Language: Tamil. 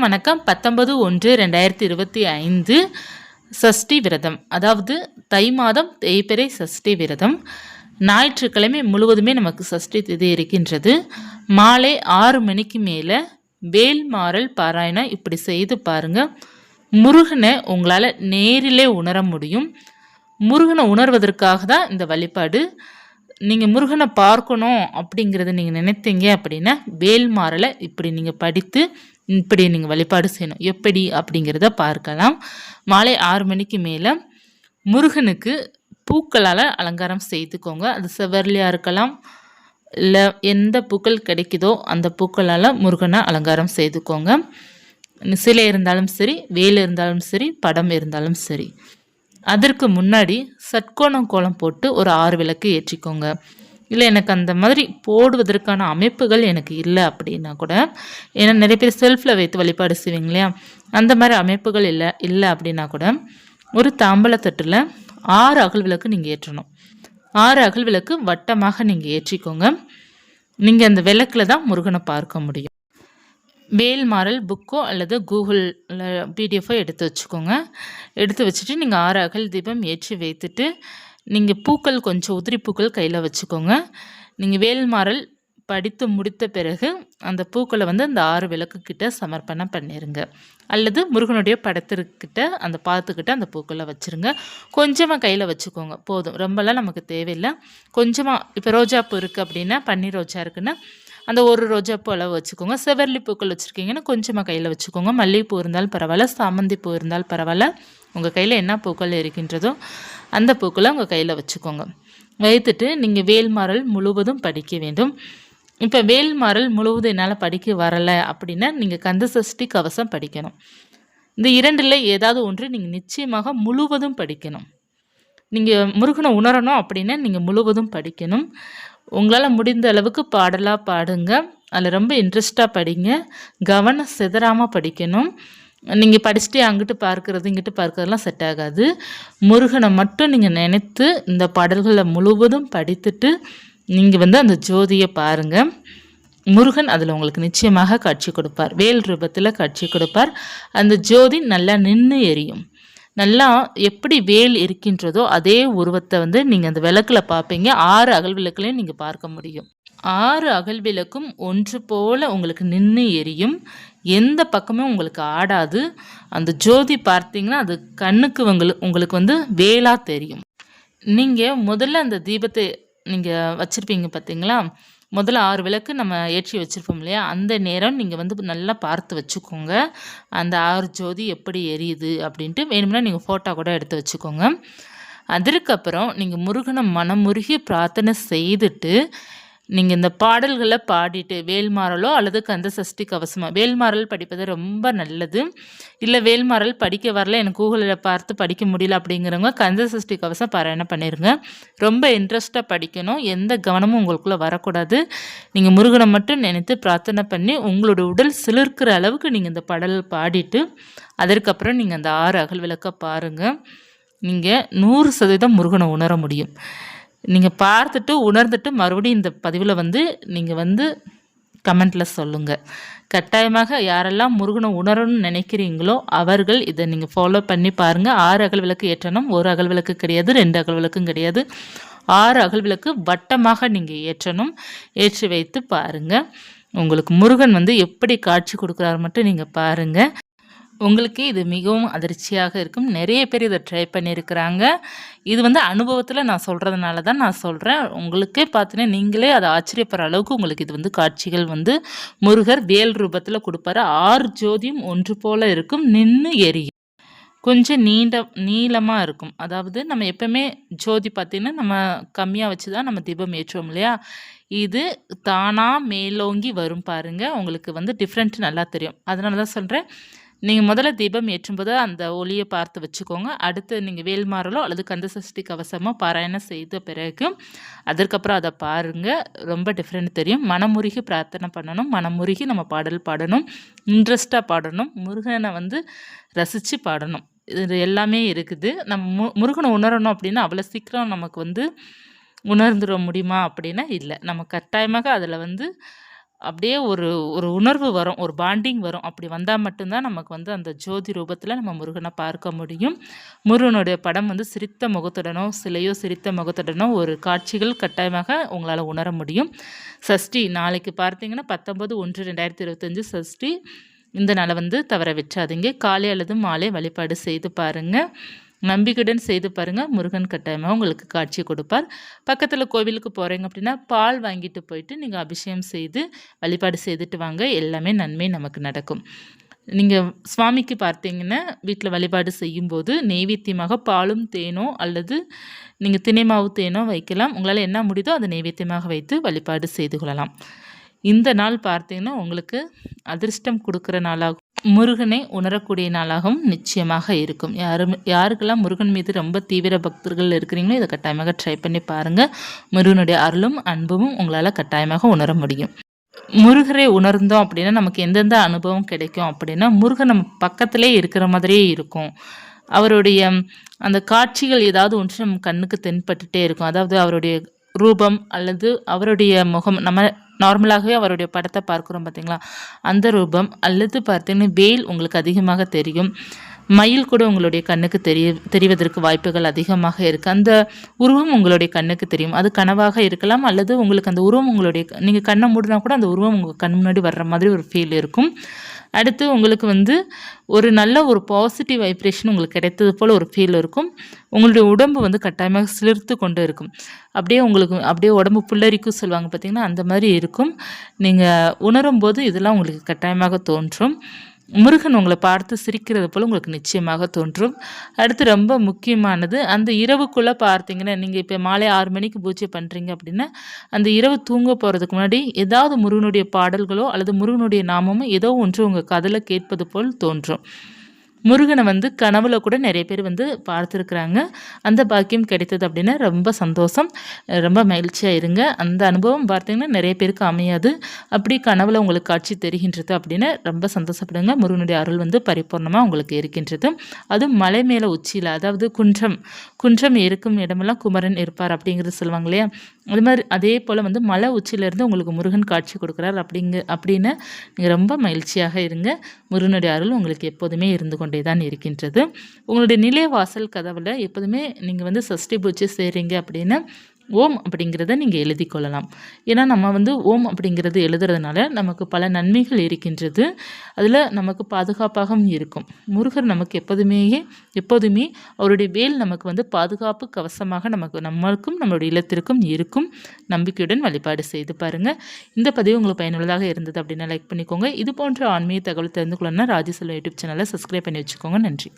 அனைவருக்கும் வணக்கம். பத்தொன்பது ஒன்று ரெண்டாயிரத்தி இருபத்தி ஐந்து சஷ்டி விரதம். அதாவது தை மாதம் தேய்பிறை சஷ்டி விரதம். ஞாயிற்றுக்கிழமை முழுவதுமே நமக்கு சஷ்டி திதி இருக்கின்றது. மாலை ஆறு மணிக்கு மேலே வேல்மாறல் பாராயணம் இப்படி செய்து பாருங்க. முருகனை உங்களால் நேரிலே உணர முடியும். முருகனை உணர்வதற்காக தான் இந்த வழிபாடு. நீங்கள் முருகனை பார்க்கணும் அப்படிங்கிறத நீங்கள் நினைத்தீங்க அப்படின்னா வேல்மாறலை இப்படி நீங்கள் படித்து இப்படி நீங்கள் வழிபாடு செய்யணும். எப்படி? அப்படிங்கிறத பார்க்கலாம். மாலை ஆறு மணிக்கு மேலே முருகனுக்கு பூக்களால் அலங்காரம் செய்துக்கோங்க. அது செவர்லியாக இருக்கலாம். இல்லை எந்த பூக்கள் கிடைக்குதோ அந்த பூக்களால் முருகனை அலங்காரம் செய்துக்கோங்க. சிலை இருந்தாலும் சரி வேல் இருந்தாலும் சரி படம் இருந்தாலும் சரி. அதற்கு முன்னாடி சட்கோணம் கோலம் போட்டு ஒரு ஆறு விளக்கு ஏற்றிக்கோங்க. இல்லை எனக்கு அந்த மாதிரி போடுவதற்கான அமைப்புகள் எனக்கு இல்லை அப்படின்னா கூட ஏன்னா நிறைய பேர் செல்ஃபில் வைத்து வழிபாடு செய்வீங்க இல்லையா அந்த மாதிரி அமைப்புகள் இல்லை இல்லை அப்படின்னா கூட ஒரு தாம்பலத்தட்டில் ஆறு அகல் விளக்கு நீங்கள் ஏற்றணும். ஆறு அகல் விளக்கு வட்டமாக நீங்கள் ஏற்றிக்கோங்க. நீங்கள் அந்த விளக்கில் தான் முருகனை பார்க்க முடியும். வேல்மாறல் புக்கோ அல்லது கூகுளில் பிடிஎஃபோ எடுத்து வச்சுக்கோங்க. எடுத்து வச்சுட்டு நீங்கள் ஆறு அகல் தீபம் ஏற்றி வைத்துட்டு நீங்கள் பூக்கள் கொஞ்சம் உதிரி பூக்கள் கையில் வச்சுக்கோங்க. நீங்கள் வேல்மாறல் படித்து முடித்த பிறகு அந்த பூக்களை வந்து அந்த ஆறு விளக்குக்கிட்ட சமர்ப்பணம் பண்ணிடுங்க அல்லது முருகனுடைய படத்திற்கிட்ட அந்த பாத்துக்கிட்ட அந்த பூக்களை வச்சுருங்க. கொஞ்சமாக கையில் வச்சுக்கோங்க. போதும். ரொம்பலாம் நமக்கு தேவையில்லை. கொஞ்சமாக இப்போ ரோஜா பூ இருக்குது அப்படின்னா பன்னீர் ரோஜா இருக்குன்னா அந்த ஒரு ரோஜாப்பூ அளவு வச்சுக்கோங்க. செவர்லி பூக்கள் வச்சுருக்கீங்கன்னா கொஞ்சமாக கையில் வச்சுக்கோங்க. மல்லிகைப்பூ இருந்தாலும் பரவாயில்ல. சாமந்தி பூ இருந்தாலும் பரவாயில்ல. உங்கள் கையில் என்ன பூக்கள் இருக்கின்றதோ அந்த பூக்களை உங்கள் கையில் வச்சுக்கோங்க. வைத்துட்டு நீங்கள் வேல்மாறல் முழுவதும் படிக்க வேண்டும். இப்போ வேல்மாறல் முழுவதும் என்னால் படிக்க வரலை அப்படின்னா நீங்கள் கந்த சஷ்டி கவசம் படிக்கணும். இந்த இரண்டில் ஏதாவது ஒன்று நீங்கள் நிச்சயமாக முழுவதும் படிக்கணும். நீங்கள் முருகனை உணரணும் அப்படின்னா நீங்கள் முழுவதும் படிக்கணும். உங்களால் முடிந்த அளவுக்கு பாடலாக பாடுங்க. அதில் ரொம்ப இன்ட்ரெஸ்ட்டாக படிங்க. கவனம் சிதறாமல் படிக்கணும். நீங்கள் படிச்சுட்டே அங்கிட்டு பார்க்கறது இங்கிட்டு பார்க்கறதுலாம் செட் ஆகாது. முருகனை மட்டும் நீங்கள் நினைத்து இந்த பாடல்களை முழுவதும் படித்துட்டு நீங்கள் வந்து அந்த ஜோதியை பாருங்கள் முருகன் அதில் உங்களுக்கு நிச்சயமாக காட்சி கொடுப்பார். வேல் ரூபத்தில் காட்சி கொடுப்பார். அந்த ஜோதி நல்லா நின்று எரியும். நல்லா எப்படி வேல் இருக்கின்றதோ அதே உருவத்தை வந்து நீங்கள் அந்த விளக்கில் பார்ப்பீங்க. ஆறு அகல் விளக்குலையும் நீங்கள் பார்க்க முடியும். ஆறு அகல் விளக்கும் ஒன்று போல உங்களுக்கு நின்று எரியும். எந்த பக்கமும் உங்களுக்கு ஆடாது. அந்த ஜோதி பார்த்தீங்கன்னா அது கண்ணுக்கு உங்களுக்கு உங்களுக்கு வந்து வேலாக தெரியும். நீங்கள் முதல்ல அந்த தீபத்தை நீங்கள் வச்சுருப்பீங்க பார்த்தீங்களா? முதல்ல ஆறு விளக்கு நம்ம ஏற்றி வச்சுருப்போம் இல்லையா? அந்த நேரம் நீங்கள் வந்து நல்லா பார்த்து வச்சுக்கோங்க. அந்த ஆறு ஜோதி எப்படி எரியுது அப்படின்ட்டு வேணும்னா நீங்கள் ஃபோட்டோ கூட எடுத்து வச்சுக்கோங்க. அதற்கப்புறம் நீங்கள் முருகனை மனமுருகி பிரார்த்தனை செய்துட்டு நீங்கள் இந்த பாடல்களை பாடிட்டு வேல்மாறலோ அல்லது கந்த சஷ்டி கவசமோ வேல்மாறல் படிப்பது ரொம்ப நல்லது. இல்லை வேல்மாறல் படிக்க வரல எனக்கு கூகுளில் பார்த்து படிக்க முடியல அப்படிங்கிறவங்க கந்த சஷ்டி கவசம் பாராயணம் பண்ணிடுங்க ரொம்ப இன்ட்ரெஸ்ட்டாக படிக்கணும். எந்த கவனமும் உங்களுக்குள்ளே வரக்கூடாது. நீங்கள் முருகனை மட்டும் நினைத்து பிரார்த்தனை பண்ணி உங்களோட உடல் சிலிர்க்கிற அளவுக்கு நீங்கள் இந்த பாடல் பாடிட்டு அதற்கப்புறம் நீங்கள் அந்த ஆறு அகல் விளக்க பாருங்கள் நீங்கள் நூறு சதவீதம் முருகனை உணர முடியும். நீங்கள் பார்த்துட்டு உணர்ந்துட்டு மறுபடியும் இந்த பதிவில் வந்து நீங்கள் வந்து கமெண்ட்டில் சொல்லுங்கள் கட்டாயமாக யாரெல்லாம் முருகனை உணரணும்னு நினைக்கிறீங்களோ அவர்கள் இதை நீங்கள் ஃபாலோ பண்ணி பாருங்கள் ஆறு அகல் விளக்கு ஏற்றணும் ஒரு அகல் விளக்கு கிடையாது ரெண்டு அகல் விளக்கும் கிடையாது. ஆறு அகல் விளக்கு வட்டமாக நீங்கள் ஏற்றணும் ஏற்றி வைத்து பாருங்கள் உங்களுக்கு முருகன் வந்து எப்படி காட்சி கொடுக்குறாரு மட்டும் நீங்கள் பாருங்கள் உங்களுக்கு இது மிகவும் அதிர்ச்சியாக இருக்கும். நிறைய பேர் இதை ட்ரை பண்ணியிருக்கிறாங்க. இது வந்து அனுபவத்தில் நான் சொல்கிறதுனால தான் நான் சொல்கிறேன் உங்களுக்கே பார்த்தீங்கன்னா நீங்களே அதை ஆச்சரியப்படுற அளவுக்கு உங்களுக்கு இது வந்து காட்சிகள் வந்து முருகர் வேல் ரூபத்தில் கொடுப்பாரு. ஆறு ஜோதியும் ஒன்று போல இருக்கும். நின்று எரியும். கொஞ்சம் நீண்ட நீளமாக இருக்கும். அதாவது நம்ம எப்போவுமே ஜோதி பார்த்திங்கன்னா நம்ம கம்மியாக வச்சு தான் நம்ம தீபம் ஏற்றுவோம் இல்லையா? இது தானாக மேலோங்கி வரும் பாருங்கள் உங்களுக்கு வந்து டிஃப்ரெண்ட் நல்லா தெரியும். அதனால தான் சொல்கிறேன் நீங்கள் முதல்ல தீபம் ஏற்றும்போது அந்த ஒளியை பார்த்து வச்சுக்கோங்க. அடுத்து நீங்கள் வேல்மாறலோ அல்லது கந்த சஷ்டி கவசமோ பாராயணம் செய்த பிறகு அதற்கப்புறம் அதை பாருங்கள் ரொம்ப டிஃப்ரெண்ட் தெரியும். மனமுருகி பிரார்த்தனை பண்ணணும். மனமுருகி நம்ம பாடல் பாடணும். இன்ட்ரெஸ்ட்டாக பாடணும். முருகனை வந்து ரசித்து பாடணும். இது எல்லாமே இருக்குது. நம்ம மு முருகனை உணரணும் அப்படின்னா அவ்வளோ சீக்கிரம் நமக்கு வந்து உணர்ந்துட முடியுமா அப்படின்னா இல்லை. நம்ம கட்டாயமாக அதில் வந்து அப்படியே ஒரு ஒரு உணர்வு வரும் ஒரு பாண்டிங் வரும். அப்படி வந்தால் மட்டும்தான் நமக்கு வந்து அந்த ஜோதி ரூபத்தில் நம்ம முருகனை பார்க்க முடியும். முருகனுடைய படம் வந்து சிரித்த முகத்துடனோ சிலையோ சிரித்த முகத்துடனோ ஒரு காட்சிகள் கட்டாயமாக உங்களால் உணர முடியும். சஷ்டி நாளைக்கு பார்த்தீங்கன்னா பத்தொம்பது ஒன்று ரெண்டாயிரத்தி இருபத்தஞ்சு சஷ்டி. இந்த நாளை வந்து தவற வச்சாதீங்க காலை அல்லது மாலை வழிபாடு செய்து பாருங்கள் நம்பிக்கையுடன் செய்து பாருங்கள் முருகன் கட்டாயமாக உங்களுக்கு காட்சி கொடுப்பார். பக்கத்தில் கோவிலுக்கு போகிறீங்க அப்படின்னா பால் வாங்கிட்டு போயிட்டு நீங்கள் அபிஷேகம் செய்து வழிபாடு செய்துட்டு வாங்க. எல்லாமே நன்மை நமக்கு நடக்கும். நீங்கள் சுவாமிக்கு பார்த்தீங்கன்னா வீட்டில் வழிபாடு செய்யும்போது நெய்வேத்தியமாக பாலும் தேனோ அல்லது நீங்கள் தினை மாவு தேனோ வைக்கலாம். உங்களால் என்ன முடியுதோ அதை நெய்வேத்தியமாக வைத்து வழிபாடு செய்து கொள்ளலாம். இந்த நாள் பார்த்தீங்கன்னா உங்களுக்கு அதிர்ஷ்டம் கொடுக்குற நாளாகும். முருகனை உணரக்கூடிய நாளாகவும் நிச்சயமாக இருக்கும். யாரும் யாருக்கெல்லாம் முருகன் மீது ரொம்ப தீவிர பக்தர்கள் இருக்கிறீங்களோ இதை கட்டாயமாக ட்ரை பண்ணி பாருங்கள் முருகனுடைய அருளும் அன்பும் உங்களால் கட்டாயமாக உணர முடியும். முருகரை உணர்ந்தோம் அப்படின்னா நமக்கு எந்தெந்த அனுபவம் கிடைக்கும் அப்படின்னா முருகன் நம்ம பக்கத்திலே இருக்கிற மாதிரியே இருக்கும். அவருடைய அந்த காட்சிகள் ஏதாவது ஒன்று நம்ம கண்ணுக்கு தென்பட்டுட்டே இருக்கும். அதாவது அவருடைய ரூபம் அல்லது அவருடைய முகம் நம்ம நார்மலாகவே அவருடைய படத்தை பார்க்குறோம் பார்த்தீங்களா? அந்த ரூபம் அல்லது பார்த்தீங்கன்னா வேல் உங்களுக்கு அதிகமாக தெரியும். மயில் கூட உங்களுடைய கண்ணுக்கு தெரிய தெரிவதற்கு வாய்ப்புகள் அதிகமாக இருக்குது அந்த உருவம் உங்களுடைய கண்ணுக்கு தெரியும். அது கனவாக இருக்கலாம் அல்லது உங்களுக்கு அந்த உருவம் உங்களுடைய நீங்கள் கண்ணை மூடினா கூட அந்த உருவம் உங்கள் கண் முன்னாடி வர்ற மாதிரி ஒரு ஃபீல் இருக்கும். அடுத்து உங்களுக்கு வந்து ஒரு நல்ல ஒரு பாசிட்டிவ் வைப்ரேஷன் உங்களுக்கு கிடைத்தது போல் ஒரு ஃபீல் இருக்கும். உங்களுடைய உடம்பு வந்து கட்டாயமாக சிலிர்த்து கொண்டு இருக்கும். அப்படியே உங்களுக்கு அப்படியே உடம்பு புல்லரிக்கும் சொல்லுவாங்க பார்த்திங்கன்னா அந்த மாதிரி இருக்கும். நீங்கள் உணரும் போது இதெல்லாம் உங்களுக்கு கட்டாயமாக தோன்றும். முருகன் உங்களை பார்த்து சிரிக்கிறது போல் உங்களுக்கு நிச்சயமாக தோன்றும். அடுத்து ரொம்ப முக்கியமானது அந்த இரவுக்குள்ளே பார்த்தீங்கன்னா நீங்கள் இப்போ மாலை ஆறு மணிக்கு பூஜை பண்ணுறீங்க அப்படின்னா அந்த இரவு தூங்க போகிறதுக்கு முன்னாடி ஏதாவது முருகனுடைய பாடல்களோ அல்லது முருகனுடைய நாமமோ ஏதோ ஒன்று உங்கள் கதில் கேட்பது போல் தோன்றும். முருகனை வந்து கனவுல கூட நிறைய பேர் வந்து பார்த்துருக்குறாங்க. அந்த பாக்கியம் கிடைத்தது அப்படின்னா ரொம்ப சந்தோஷம். ரொம்ப மகிழ்ச்சியாக இருங்க. அந்த அனுபவம் பார்த்தீங்கன்னா நிறைய பேருக்கு அமையாது. அப்படி கனவுல உங்களுக்கு காட்சி தெரிகின்றது அப்படின்னு ரொம்ப சந்தோஷப்படுங்க. முருகனுடைய அருள் வந்து பரிபூர்ணமாக உங்களுக்கு இருக்கின்றது. அதுவும் மலை மேலே உச்சியில் அதாவது குன்றம் குன்றம் இருக்கும் இடமெல்லாம் குமரன் இருப்பார் அப்படிங்கிறது சொல்லுவாங்க இல்லையா? அது மாதிரி அதே போல் வந்து மலை உச்சியிலேருந்து உங்களுக்கு முருகன் காட்சி கொடுக்குறார் அப்படிங்க அப்படின்னு நீங்கள் ரொம்ப மகிழ்ச்சியாக இருங்க. முருகனுடைய அருள் உங்களுக்கு எப்போதுமே இருந்து கொண்டே தான் இருக்கின்றது. உங்களுடைய நிலைவாசல் கதவில் எப்போதுமே நீங்கள் வந்து சஷ்டி பூஜை செய்கிறீங்க அப்படின்னு ஓம் அப்படிங்கிறத நீங்கள் எழுதி கொள்ளலாம் ஏன்னா நம்ம வந்து ஓம் அப்படிங்கிறது எழுதுறதுனால நமக்கு பல நன்மைகள் இருக்கின்றது. அதில் நமக்கு பாதுகாப்பாகவும் இருக்கும். முருகர் நமக்கு எப்போதுமே எப்போதுமே அவருடைய வேல் நமக்கு வந்து பாதுகாப்பு கவசமாக நமக்கு நம்மளுக்கும் நம்மளுடைய இல்லத்திற்கும் இருக்கும். நம்பிக்கையுடன் வழிபாடு செய்து பாருங்கள் இந்த பதிவு உங்களுக்கு பயனுள்ளதாக இருந்தது அப்படின்னா லைக் பண்ணிக்கோங்க. இது போன்ற ஆன்மீக தகவல் தெரிந்து கொள்ளணும்னா ராஜசெல்வம் யூடியூப் சேனலை சப்ஸ்கிரைப் பண்ணி வச்சுக்கோங்க. நன்றி.